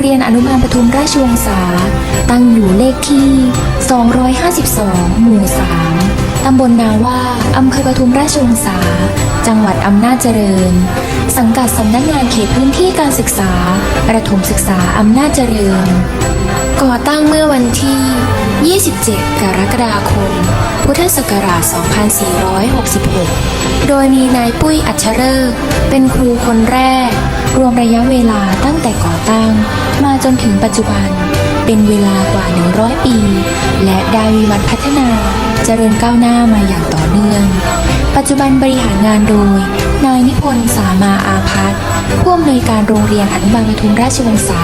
เรียนอนุบาลปทุมราชวงศา ตั้งอยู่เลขที่ 252 หมู่ 3 ตำบลนาว่า อำเภอปทุมราชวงศา จังหวัดอำนาจเจริญ สังกัดสำนักงานเขตพื้นที่การศึกษา ประถมศึกษาอำนาจเจริญ ก่อตั้งเมื่อวันที่ 27 กรกฎาคม พุทธศักราช 2466 โดยมีนายปุ้ยอัชเริกษ์เป็นครูคนแรก รวมระยะเวลาตั้งแต่ก่อตั้ง มาจนถึงปัจจุบัน เป็นเวลากว่า 100 ปี และได้วิวัฒน์พัฒนาเจริญก้าวหน้ามาอย่างต่อเนื่อง ปัจจุบันบริหารงานโดย นายนิพนธ์สามาอาพัฒน์ผู้อำนวยการโรงเรียนอนุบาลปทุมราชวงศา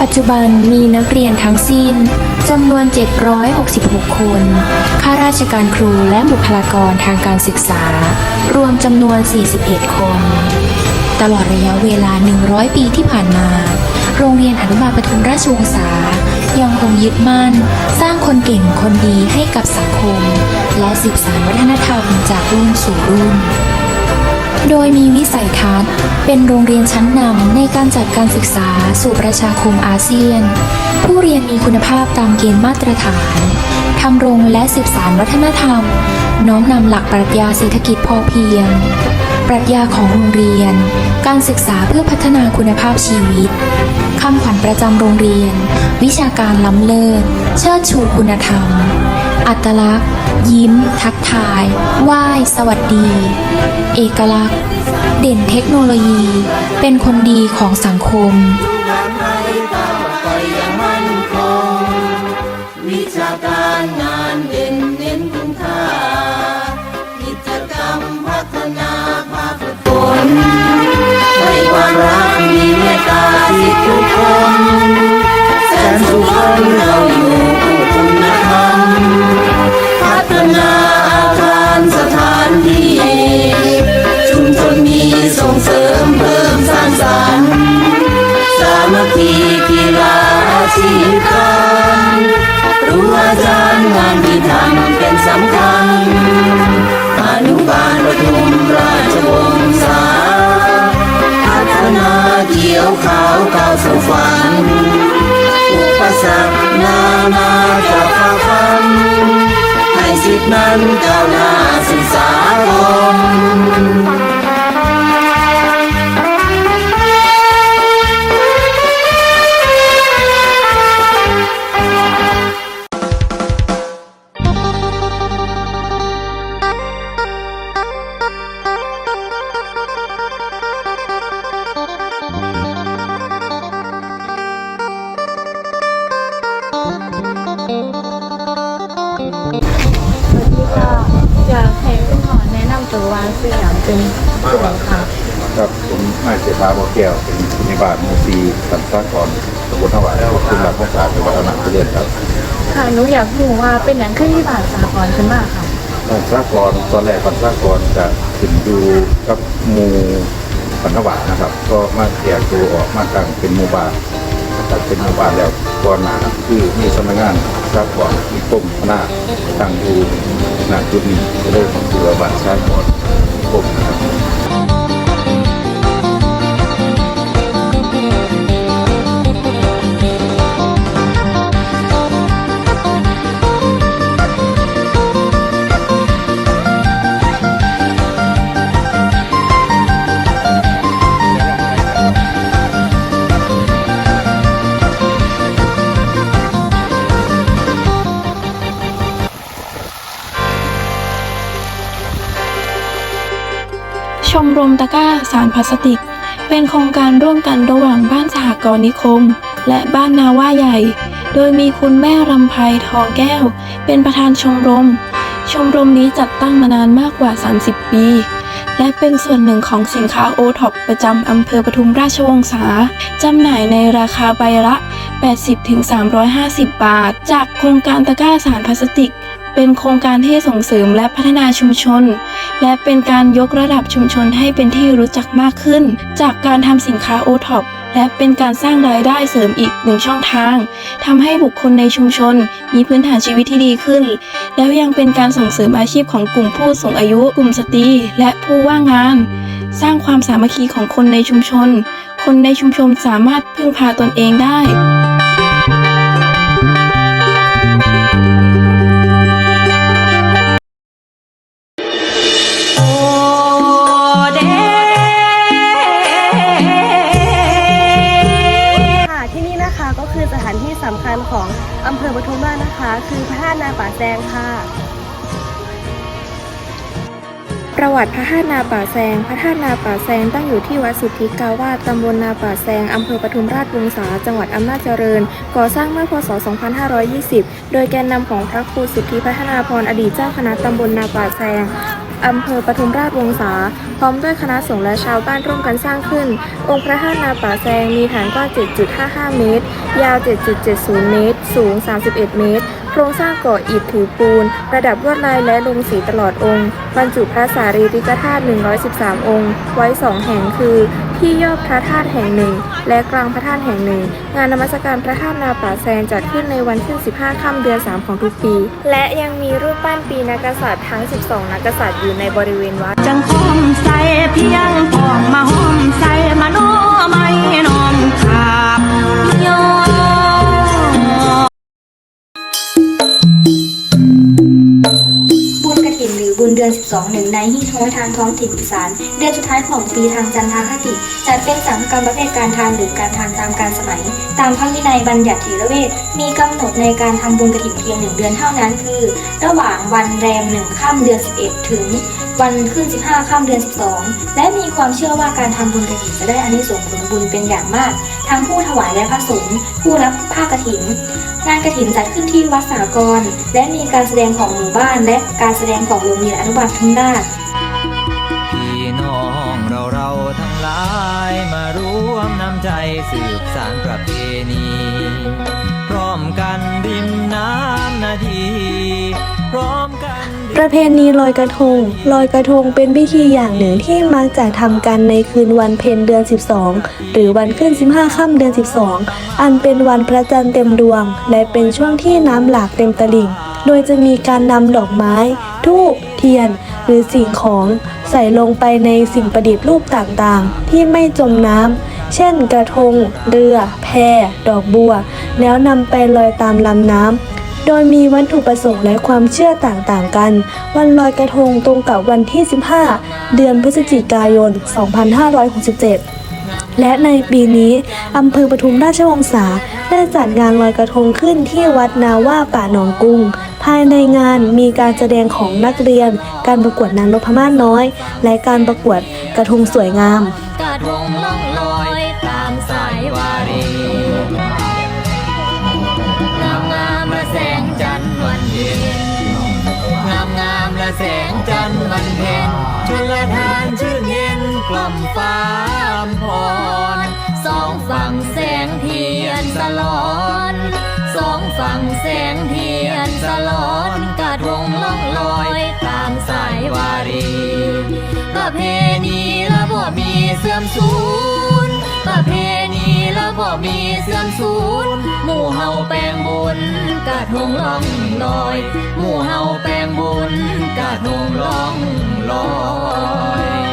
ปัจจุบันมีนักเรียนทั้งสิ้นจำนวน 766 คน ข้าราชการครูและบุคลากรทางการศึกษา รวมจำนวน 41 คน ตลอดระยะเวลา 100 ปีที่ผ่านมา โรงเรียนอนุบาลปทุมราชวงศายังคงยึดมั่น สร้างคนเก่งคนดีให้กับสังคม และสืบสานวัฒนธรรมจากรุ่นสู่รุ่น โดยมีวิสัยทัศน์ เป็นโรงเรียนชั้นนำในการจัดการศึกษาสู่ประชาคมอาเซียน ผู้เรียนมีคุณภาพตามเกณฑ์มาตรฐานทำรงและสืบสานวัฒนธรรม น้อมนำหลักปรัชญาเศรษฐกิจพอเพียง ปรัชญาของโรงเรียน การศึกษาเพื่อพัฒนาคุณภาพชีวิตคำขวัญประจำโรงเรียน วิชาการล้ำเลิศ เชิดชูคุณธรรม อัตลักษณ์ ยิ้ม ทักทาย ไหว้ สวัสดี เอกลักษณ์ เด่นเทคโนโลยี เป็นคนดีของสังคม ทุกคนแสนสุขคนเราอยู่คู่คุณธรรมพัฒนาอาคารสถานที่ ชุมชนมีส่งเสริมเพิ่มสร้างสรรค์สามัคคีกีฬาอาชีพการรู้อาจารย์งานที่ทำเป็นสำคัญอนุบาลประทุมราชวงศาพัฒนาเกี่ยวข้าว สู่ฝัน อุปสรรคนานาจะฝ่าฟัน ให้สิทธินั้นก้าวหน้าศึกษาคมาคืออย่างเป็นผู้ใดค่ะครับผมนายเสถาบัวแก้วเป็นผู้นิบาตหมู่ซีสันสากรตำบลทวายคุณหลักภาษาจังหวัดอำนาจเจริญครับค่ะหนูอยากรู้ว่าเป็นอย่างขึ้นที่บาทสากรขึ้นมาค่ะสันสากรตอนแรกสันสากรจะขึ้นอยู่กับหมู่ปันทวานะครับ ก็มาแยกตัวออกมาตั้งเป็นหมู่บ้านตั้งเป็นหมู่บ้านแล้วก่อนหน้านั้นคือมีสำนักงานสากรมีกรมคณะตั้งอยู่ณจุดนี้ก็เลยคือว่าบ้านสากรกร ชมรมตะกร้าสารพลาสติก เป็นโครงการร่วมกันระหว่างบ้านสหกรณ์นิคม และบ้านนาว่าใหญ่ โดยมีคุณแม่รำไพทองแก้ว เป็นประธานชมรม ชมรมนี้จัดตั้งมานานมากกว่า 30 ปี และเป็นส่วนหนึ่งของสินค้าโอท็อปประจำอำเภอปทุมราชวงศาจำหน่ายในราคาใบละ 80-350 บาท จากโครงการตะกร้าสารพลาสติก เป็นโครงการที่ส่งเสริมและพัฒนาชุมชน และเป็นการยกระดับชุมชนให้เป็นที่รู้จักมากขึ้น จากการทำสินค้าโอท็อปและเป็นการสร้างรายได้เสริมอีกหนึ่งช่องทางทำให้บุคคลในชุมชน มีพื้นฐานชีวิตที่ดีขึ้น แล้วยังเป็นการส่งเสริมอาชีพของกลุ่มผู้สูงอายุ กลุ่มสตรีและผู้ว่างงาน สร้างความสามัคคีของคนในชุมชน คนในชุมชนสามารถพึ่งพาตนเองได้ ประวัติพระธาตุนาป่าแซง พระธาตุนาป่าแซงตั้งอยู่ที่วัดสุทธิกาวาสตำบลนาป่าแซง อำเภอปทุมราชวงศา จังหวัดอำนาจเจริญ ก่อสร้างเมื่อพศ 2520 โดยแกนนำของพระครูสุทธิพัฒนาพรอดีตเจ้าคณะตำบลนาป่าแซง อำเภอปทุมราชวงศาพร้อมด้วยคณะสงฆ์และชาวบ้านร่วมกันสร้างขึ้น องค์พระธาตุนาป่าแซงมีฐานกว้าง 7.55 เมตร ยาว 7.70 เมตร สูง 31 เมตร โครงสร้างก่ออิฐถือปูน ประดับลวดลายและลงสีตลอดองค์ บรรจุพระสารีริกธาตุ 113 องค์ ไว้สองแห่งคือ ที่ยอดพระธาตุแห่งหนึ่ง และกลางพระธาตุแห่งหนึ่ง งานนมัสการพระธาตุนาป่าแซงจัดขึ้นในวันขึ้น 15 ค่ำเดือน 3 ของทุกปี และยังมีรูปปั้นปีนักกษัตริย์ทั้ง 12 นักกษัตริย์อยู่ในบริเวณวัดจังคอมใส่เพียงปอมาห้อมใส่มาโนมา เดือน 12หนึ่งในหิ้งธรรมทานท้องถิ่นอีสานเดือนสุดท้ายของปีทางจันทคติ จัดเป็นสังกรรมประเภทการทานหรือการทานตามการสมัย ตามพระวินัยบัญญัติเถระเวทมีกำหนดในการทำบุญกระถิ่นเพียงหนึ่งเดือนเท่านั้นคือ ระหว่างวันแรมหนึ่งค่ำเดือน 11 ถึงวันขึ้น 15ค่ำเดือน 12 และมีความเชื่อว่าการทำบุญกระถิ่นจะได้อานิสงส์ผลบุญเป็นอย่างมาก ทั้งผู้ถวายและพระสงฆ์ผู้รับผ้ากฐินงานกระถินจัดขึ้นที่วัดสากร และมีการแสดงของหมู่บ้านและการแสดงของโรงเรียนอนุบาลทุ่งราชพี่น้องเราเราทั้งหลายมาร่วมน้ำใจสืบสารประเพณีพร้อมกันริมน้ำนาทีพร้อมกันประเพณีลอยกระทง ลอยกระทงเป็นพิธีอย่างหนึ่งที่มักจะทำกันในคืนวันเพ็ญเดือน 12 หรือวันขึ้น 15 ค่ำเดือน 12 อันเป็นวันพระจันทร์เต็มดวง และเป็นช่วงที่น้ำหลากเต็มตลิ่ง โดยจะมีการนำดอกไม้ ทูบเทียน หรือสิ่งของใส่ลงไปในสิ่งประดิษฐ์รูปต่างๆ ที่ไม่จมน้ำ เช่นกระทง เรือ แพ ดอกบัว แล้วนำไปลอยตามลำน้ำโดยมีวัตถุประสงค์และความเชื่อต่างๆกัน วันลอยกระทงตรงกับวันที่ 15 เดือนพฤศจิกายน 2567 และในปีนี้ อำเภอปทุมราชวงศา ได้จัดงานลอยกระทงขึ้นที่วัดนาว่าป่าหนองกุ้ง ภายในงานมีการแสดงของนักเรียน การประกวดนางนพมาศน้อย และการประกวดกระทงสวยงาม กระทงล่องลอยตามสายวารี ลอนสองฝั่งแสงเทียนสลอนกระทงล่องลอยตามสายวารีประเพณีละบ่มีเสื่อมสูญประเพณีละบ่มีเสื่อมสูญหมู่เฮาแปลงบุญกระทงล่องลอยหมู่เฮาแปลงบุญกระทงล่องลอย